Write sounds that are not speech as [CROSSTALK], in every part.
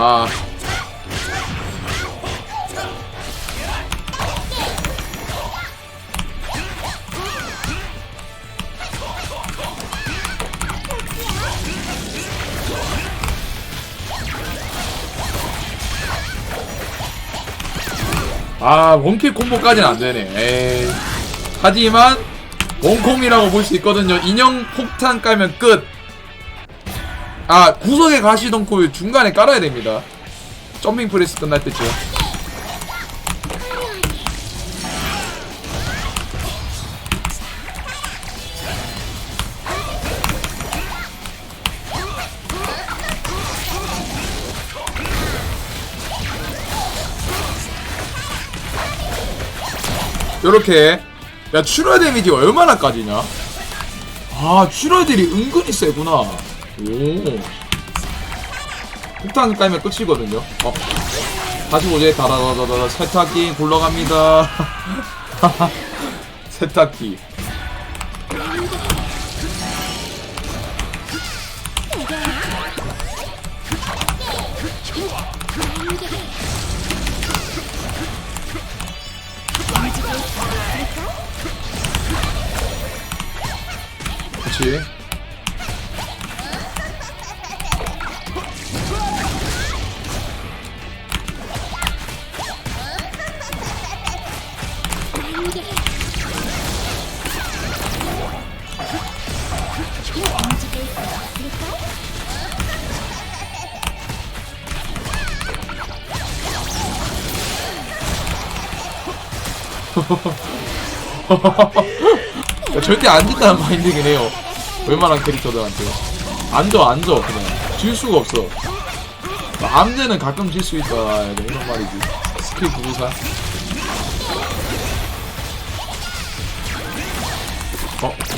아 아, 원킬 콤보까지는 안 되네. 에이. 하지만, 원콤이라고 볼 수 있거든요. 인형 폭탄 깔면 끝. 아, 구석에 가시던코 중간에 깔아야 됩니다. 점핑 프레스 끝날 때쯤. 요렇게 야 출혈 데미지 얼마나 까지냐 아 출혈들이 은근히 세구나 오 폭탄 깔면 끝이거든요. 어. 다시 보제 다다다다다. 세탁기 굴러갑니다. [LAUGHS] 세탁기. 그치 야, 절대 안 진다는 마인드긴 해요. 웬만한 캐릭터들한테. 앉아, 앉아, 그냥. 질 수가 없어. 암대는 가끔 질 수 있다. 이런 말이지. 스킬 구조사. 어?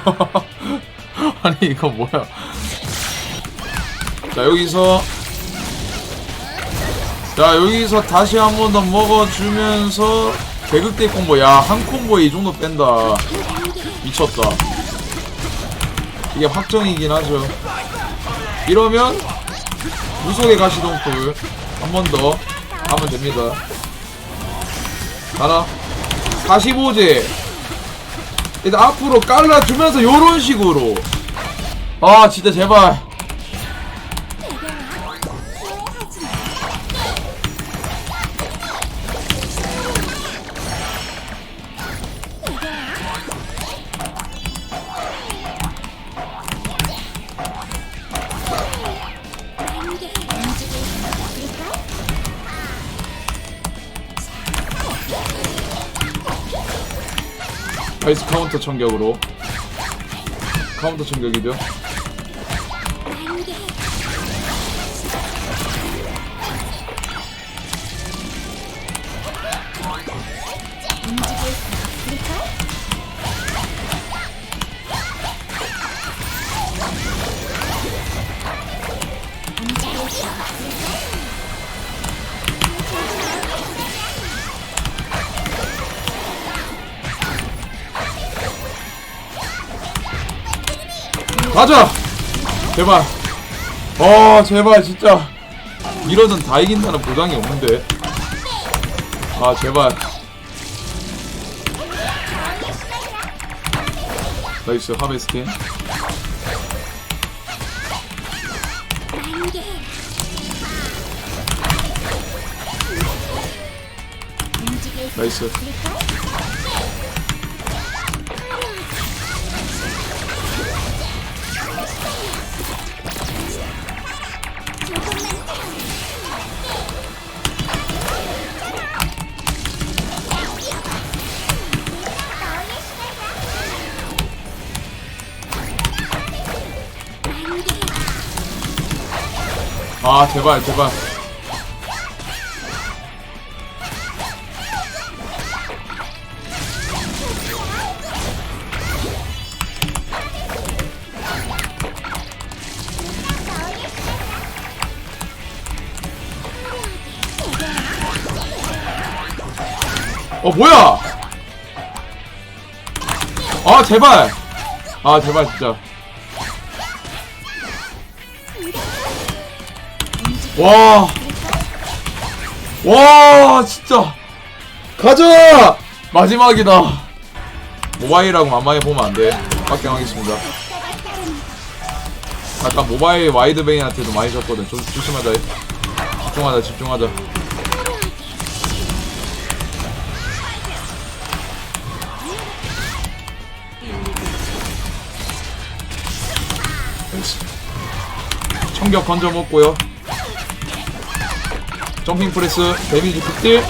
[LAUGHS] 아니, 이거 뭐야. 자, 여기서. 자, 여기서 다시 한 번 더 먹어주면서. 개극대 콤보. 야, 한 콤보에 이 정도 뺀다. 미쳤다. 이게 확정이긴 하죠. 이러면. 무속의 가시동풀. 한 번 더. 하면 됩니다. 가라. 45제. 일단 앞으로 깔아주면서 요런 식으로. 아 진짜 제발 아이스 카운터 청격으로. 카운터 청격이죠 가자! 제발. 어 제발 진짜. 이러든 다 이긴다는 보장이 없는데. 아 제발. 나이스 하베스킨 나이스 아 제발 제발. 어 뭐야? 아 제발. 아 제발 진짜. 와. 와, 진짜. 가자! 마지막이다. 모바일하고 만만해 보면 안 돼. 확정하겠습니다. 아까 모바일 와이드베인한테도 많이 졌거든. 좀 조심하자. 집중하자, 집중하자. 청격 건져 먹고요. 점핑 프레스, 데미지 극딜,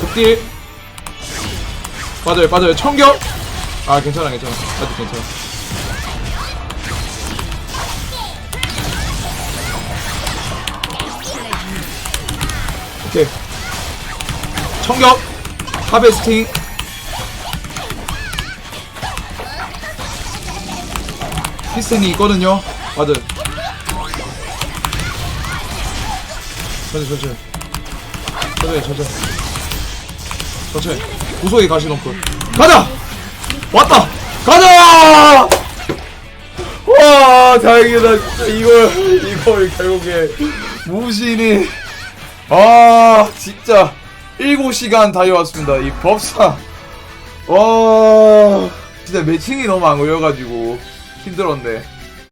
극딜. 맞아요, 맞아요. 청격. 아, 괜찮아, 괜찮아. 아직 괜찮아. 오케이. 청격. 하베스팅. 피스텐이 있거든요. 맞아요. 천천히, 천천히. 천천히 천천히 천천히 구속에 가시 넣고. 가자! 왔다! 가자! 와 다행이다 진짜. 이걸 이걸 결국에 무신이. 아 진짜. 7시간 달려왔습니다 이 법사. 와 진짜 매칭이 너무 안 걸려가지고 힘들었네